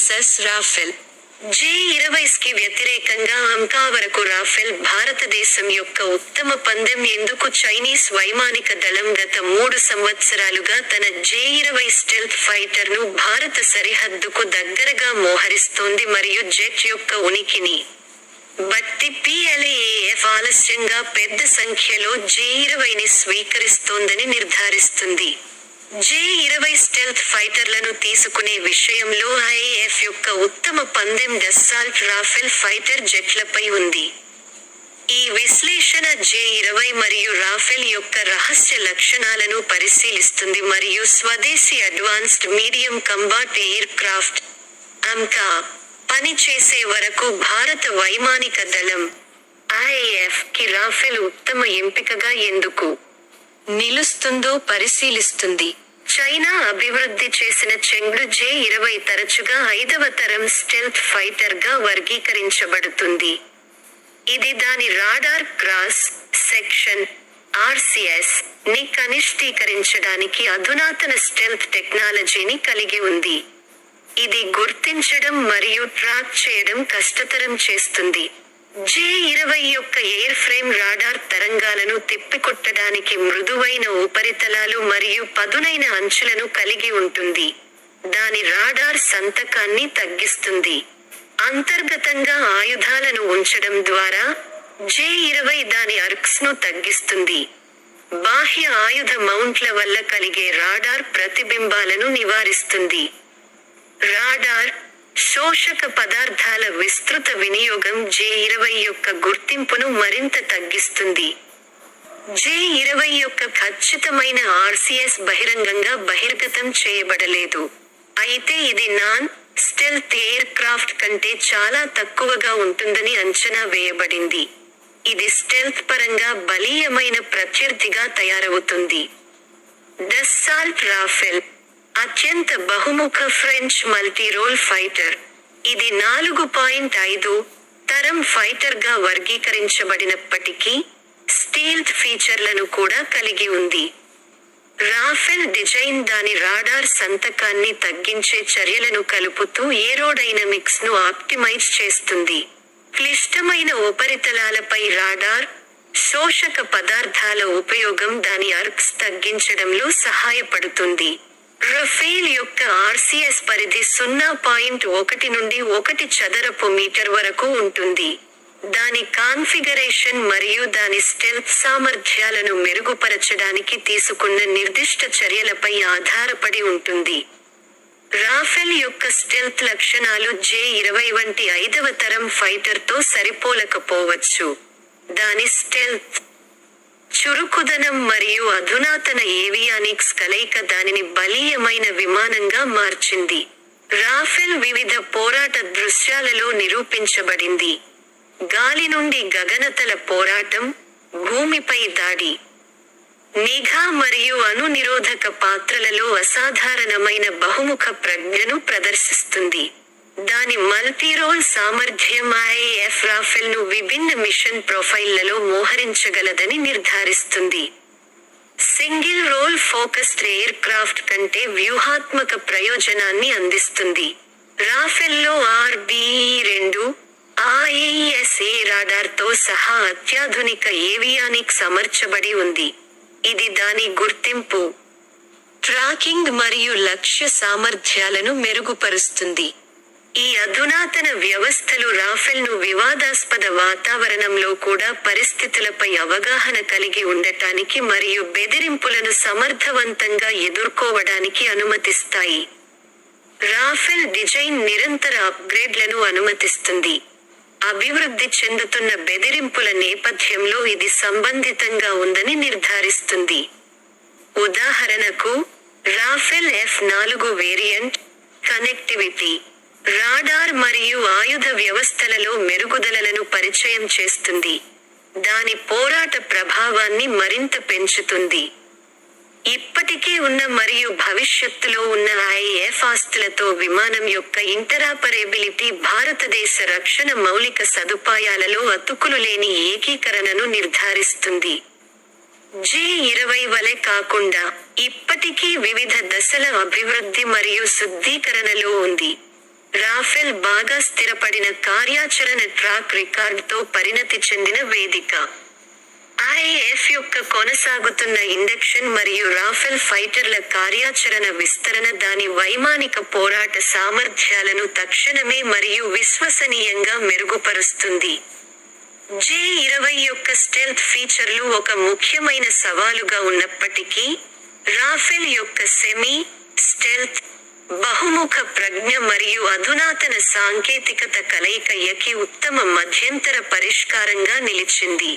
Versus Rafale. జే ఇరవైస్కి వ్యతిరేకంగా అంకా వరకు Rafale భారతదేశం యొక్క ఉత్తమ పందెం ఎందుకు చైనీస్ వైమానిక దళం గత మూడు సంవత్సరాలుగా తన జే ఇరవై స్టెల్త్ ఫైటర్ను భారత సరిహద్దుకు దగ్గరగా మోహరిస్తోంది మరియు జెట్ యొక్క ఉనికిని. బట్టి పిఎల్ఏఎఫ్ ఆలస్యంగా పెద్ద సంఖ్యలో జే ఇరవైని స్వీకరిస్తోందని నిర్ధారిస్తుంది. జే ఇరవై స్టెల్త్ ఫైటర్లను తీసుకునే విషయంలో ఐఏఎఫ్ యొక్క ఉత్తమ పందెం డస్సాల్ట్ రాఫెల్ ఫైటర్ జెట్లపై ఉంది. ఈ విశ్లేషణ జే ఇరవై మరియు రాఫెల్ యొక్క రహస్య లక్షణాలను పరిశీలిస్తుంది మరియు స్వదేశీ advanced medium combat aircraft అంకా పనిచేసే వరకు భారత వైమానిక దళం ఐఏఎఫ్కి రాఫెల్ ఉత్తమ ఎంపికగా ఎందుకు? నిలుస్తుందో పరిశీలిస్తుంది. చైనా అభివృద్ధి చేసిన చెంగ్డు జే ఇరవై తరచుగా ఐదవ తరం స్టెల్త్ ఫైటర్గా వర్గీకరించబడుతుంది. ఇది దాని రాడార్ క్రాస్ సెక్షన్ ఆర్సిఎస్ని కనిష్టీకరించడానికి అధునాతన స్టెల్త్ టెక్నాలజీని కలిగి ఉంది. ఇది గుర్తించడం మరియు ట్రాక్ చేయడం కష్టతరం చేస్తుంది. జే ఇరవై యొక్క ఎయిర్ ఫ్రేమ్ రాడార్ తరంగాలను తిప్పికొట్టడానికి మృదువైన ఉపరితలాలు మరియు పదునైన అంచులను కలిగి ఉంటుంది. దాని రాడార్ సంతకాన్ని తగ్గిస్తుంది. అంతర్గతంగా ఆయుధాలను ఉంచడం ద్వారా జే ఇరవై దాని అర్క్స్ను తగ్గిస్తుంది. బాహ్య ఆయుధ మౌంట్ల వల్ల కలిగే రాడార్ ప్రతిబింబాలను నివారిస్తుంది. రాడార్ శోషక పదార్థాల విస్తృత వినియోగం జే ఇరవై యొక్క గుర్తింపును మరింత తగ్గిస్తుంది. జే ఇరవై యొక్క ఖచ్చితమైన ఆర్సిఎస్ బహిరంగంగా బహిర్గతం చేయబడలేదు. అయితే ఇది నాన్ స్టెల్త్ ఎయిర్ క్రాఫ్ట్ కంటే చాలా తక్కువగా ఉంటుందని అంచనా వేయబడింది. ఇది స్టెల్త్ పరంగా బలీయమైన ప్రత్యర్థిగా తయారవుతుంది. డస్సాల్ట్ రాఫెల్ అత్యంత బహుముఖ ఫ్రెంచ్ మల్టీరోల్ ఫైటర్. ఇది నాలుగు పాయింట్ ఐదు తరం ఫైటర్గా వర్గీకరించబడినప్పటికీ స్టీల్త్ ఫీచర్లను కూడా కలిగి ఉంది. రాఫెల్ డిజైన్ దాని రాడార్ సంతకాన్ని తగ్గించే చర్యలను కలుపుతూ ఏరోడైనమిక్స్ను ఆప్టిమైజ్ చేస్తుంది. క్లిష్టమైన ఉపరితలాలపై రాడార్ శోషక పదార్థాల ఉపయోగం దాని అర్క్స్ తగ్గించడంలో సహాయపడుతుంది. రఫేల్ యొక్క ఆర్సిఎస్ పరిధి సున్నా పాయింట్ ఒకటి నుండి ఒకటి చదరపు మీటర్ వరకు ఉంటుంది. దాని కాన్ఫిగరేషన్ మరియు దాని స్టెల్త్ సామర్థ్యాలను మెరుగుపరచడానికి తీసుకున్న నిర్దిష్ట చర్యలపై ఆధారపడి ఉంటుంది. రాఫెల్ యొక్క స్టెల్త్ లక్షణాలు జే ఇరవై వంటి ఐదవ తరం ఫైటర్తో సరిపోలకపోవచ్చు. దాని స్టెల్త్ చురుకుదనం మరియు అధునాతన ఏవియానిక్స్ కలయిక దానిని బలీయమైన విమానంగా మార్చింది. రాఫెల్ వివిధ పోరాట దృశ్యాలలో నిరూపించబడింది. గాలి నుండి గగనతల పోరాటం భూమిపై దాడి నిఘా మరియు అణు నిరోధక పాత్రలలో అసాధారణమైన బహుముఖ ప్రజ్ఞను ప్రదర్శిస్తుంది. దాని మల్టీరోల్ సామర్థ్యం ఐఏఎఫ్ రాఫెల్ను విభిన్న మిషన్ ప్రొఫైల్లలో మోహరించగలదని నిర్ధారిస్తుంది. Single role focused aircraft కంటే వ్యూహాత్మక ప్రయోజనాన్ని అందిస్తుంది. రాఫెల్లో ఆర్బిఈ రెండు ఆఏఎస్ఏ రాడార్తో సహా అత్యాధునిక ఏవియానిక్స్ అమర్చబడి ఉంది. ఇది దాని గుర్తింపు ట్రాకింగ్ మరియు లక్ష్య సామర్థ్యాలను మెరుగుపరుస్తుంది. ఈ అధునాతన వ్యవస్థలు రాఫెల్ను వివాదాస్పద వాతావరణంలో కూడా పరిస్థితులపై అవగాహన కలిగి ఉండటానికి మరియు బెదిరింపులను సమర్థవంతంగా ఎదుర్కోవడానికి అనుమతిస్తాయి. రాఫెల్ డిజైన్ నిరంతర అప్గ్రేడ్లను అనుమతిస్తుంది. అభివృద్ధి చెందుతున్న బెదిరింపుల నేపథ్యంలో ఇది సంబంధితంగా ఉందని నిర్ధారిస్తుంది. ఉదాహరణకు రాఫెల్ ఎఫ్ నాలుగు వేరియంట్ కనెక్టివిటీ రాడార్ మరియు ఆయుధ వ్యవస్థలలో మెరుగుదలలను పరిచయం చేస్తుంది. దాని పోరాట ప్రభావాన్ని మరింత పెంచుతుంది. ఇప్పటికే ఉన్న మరియు భవిష్యత్తులో ఉన్న ఐఎఫ్ ఆస్తులతో విమానం యొక్క ఇంటరాపరేబిలిటీ భారతదేశ రక్షణ మౌలిక సదుపాయాలలో అతుకులు లేని ఏకీకరణను నిర్ధారిస్తుంది. జే ఇరవై వలె కాకుండా ఇప్పటికీ వివిధ దశల అభివృద్ధి మరియు శుద్ధీకరణలో ఉంది. రాఫెల్ బాగా స్థిరపడిన కార్యాచరణ ట్రాక్ రికార్డ్తో పరిణతి చెందిన వేదిక. ఐఎఫ్ యొక్క కొనసాగుతున్న ఇండక్షన్ మరియు రాఫెల్ ఫైటర్ల కార్యాచరణ విస్తరణ దాని వైమానిక పోరాట సామర్థ్యాలను తక్షణమే మరియు విశ్వసనీయంగా మెరుగుపరుస్తుంది. జె ఇరవై యొక్క స్టెల్త్ ఫీచర్లు ఒక ముఖ్యమైన సవాలుగా ఉన్నప్పటికీ, రాఫెల్ యొక్క సెమీ స్టెల్త్, బహుముఖ ప్రజ్ఞ మరియు అధునాతన సాంకేతికత కలయిక యకి ఉత్తమ మధ్యంతర పరిష్కారంగా నిలిచింది.